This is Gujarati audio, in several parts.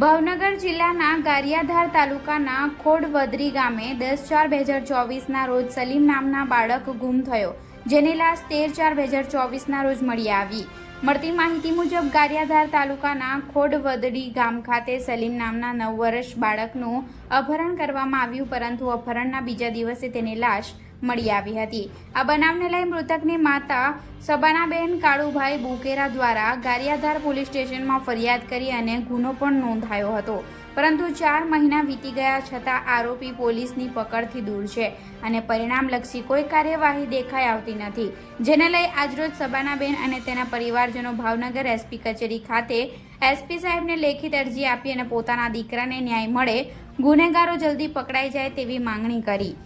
ભાવનગર જિલ્લાના ગારિયાધાર તાલુકાના ખોડવદરી ગામે દસ ચાર બે હજાર ચોવીસના રોજ સલીમ નામના બાળક ગુમ થયો, જેની લાશ તેર ચાર બે હજાર ચોવીસના રોજ મળી આવી. મળતી માહિતી મુજબ, ગારિયાધાર તાલુકાના ખોડવદડી ગામ ખાતે સલીમ નામના નવ વર્ષ બાળકનું અપહરણ કરવામાં આવ્યું, પરંતુ અપહરણના બીજા દિવસે તેની લાશ મળી આવી હતી. આ બનાવને લઈ મૃતકની માતા સબાનાબેન કાળુભાઈ બુકેરા દ્વારા ગારિયાધાર પોલીસ સ્ટેશનમાં ફરિયાદ કરી અને ગુનો પણ નોંધાયો હતો. પરંતુ ચાર મહિના વીતી ગયા છતાં આરોપી પોલીસની પકડથી દૂર છે અને પરિણામલક્ષી કોઈ કાર્યવાહી દેખાઈ આવતી નથી. જેને લઈ આજરોજ સબાનાબેન અને તેના પરિવારજનો ભાવનગર એસપી કચેરી ખાતે એસપી સાહેબને લેખિત અરજી આપી અને પોતાના દીકરાને ન્યાય મળે, ગુનેગારો જલ્દી પકડાઈ જાય તેવી માંગણી કરી.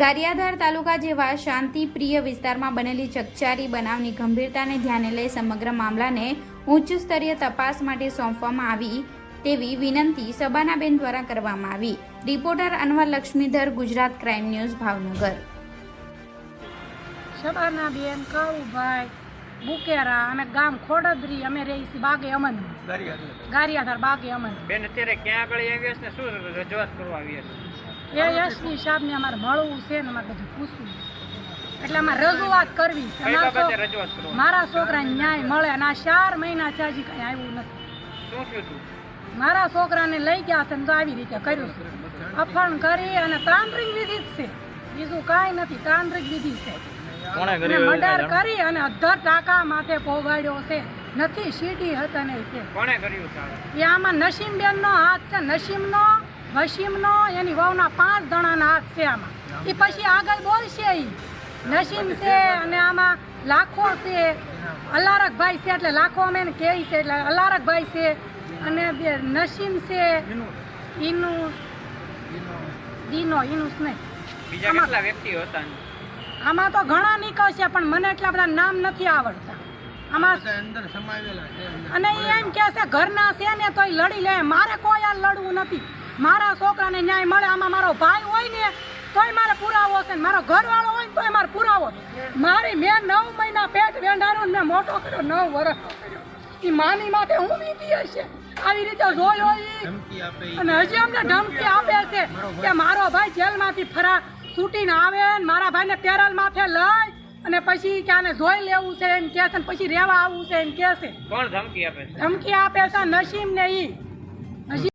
ગારિયાધાર તાલુકા જેવા શાંતિપ્રિય વિસ્તારમાં બનેલી ચકચારી બનાવની ગંભીરતાને ધ્યાને લઈ સમગ્ર મામલાને ઉચ્ચ સ્તરીય તપાસ માટે સોંપવામાં આવી તેવી વિનંતી સબાનાબેન દ્વારા કરવામાં આવી. Reporter Anwar Laxmidhar Gujarat crime news Bhavnagar. Shabana ben Kalubhai Bukera અમે ગામ ખોડદરી અમે રહી છીએ બાગે અમન. ગારિયાધાર. બાગે અમન. બેન અત્યારે ક્યાં આગળ આવ્યા છે શું રજૂઆત કરવા આવ્યા છે? એ યશની સાહેબને અમારે મળવું છે ને અમારે બધું પૂછવું એટલે અમારે રજૂઆત કરવી મારા છોકરાને ન્યાય મળે અને આ ચાર મહિના છે હજી કઈ આવ્યું નથી. મારા છોકરાને લઈ ગયા છે ને તો આવી રીતે કર્યું છે. અફણ કરી અને તાંત્રિક વિધિ જ છે. બીજું કાંઈ નથી તાંત્રિક વિધિ છે. મર્ડર કરી અને અધર ટાકા માથે પોગાડ્યો છે. નથી સીટી હતા નહીં તે? એ આમાં નસીમબેનનો હાથ છે નસીમનો વસીમનો એની વહુના પાંચ જણાના હાથ છે આમાં. એ પછી આગળ બોલશે એ નસીમ છે અને આમાં લાખો છે. અલારકભાઈ છે એટલે લાખો અમે એને કહે છે એટલે અલારકભાઈ છે અને બે નસીમ છે. ઈનું દીનો એનું જ નહીં. બીજા કેટલા વ્યક્તિઓ હતા? આમાં તો ઘણા નીકળશે પણ મને એટલા બધા નામ નથી આવડતા. અને એમ કે છે ઘરના છે ને તોય લડી લે. મારે કોઈ આ લડવું નથી. મારા છોકરાને ન્યાય મળે આમાં મારો ભાઈ હોય ને તોય મારે પુરાવો છે ને મારો ઘરવાળો હોય ને તોય મારે પુરાવો મારી મેં નવ મહિના પેટ વેંડાર્યું ને મોટો કર્યો નવ વર્ષ એ માની માટે હું વીતી હશે આવી રીતે જોયો હોય અને હજી અમને ધમકી આપે છે કે મારો ભાઈ જેલમાંથી ફરા છૂટીને આવે ને મારા ભાઈને પેરલ માથે લઈ અને પછી કે આને જોઈ લેવું છે એમ કે છે ને પછી રહેવા આવવું છે એમ કે છે. કોણ ધમકી આપે છે? ધમકી આપે છે નસીમ ને ઈ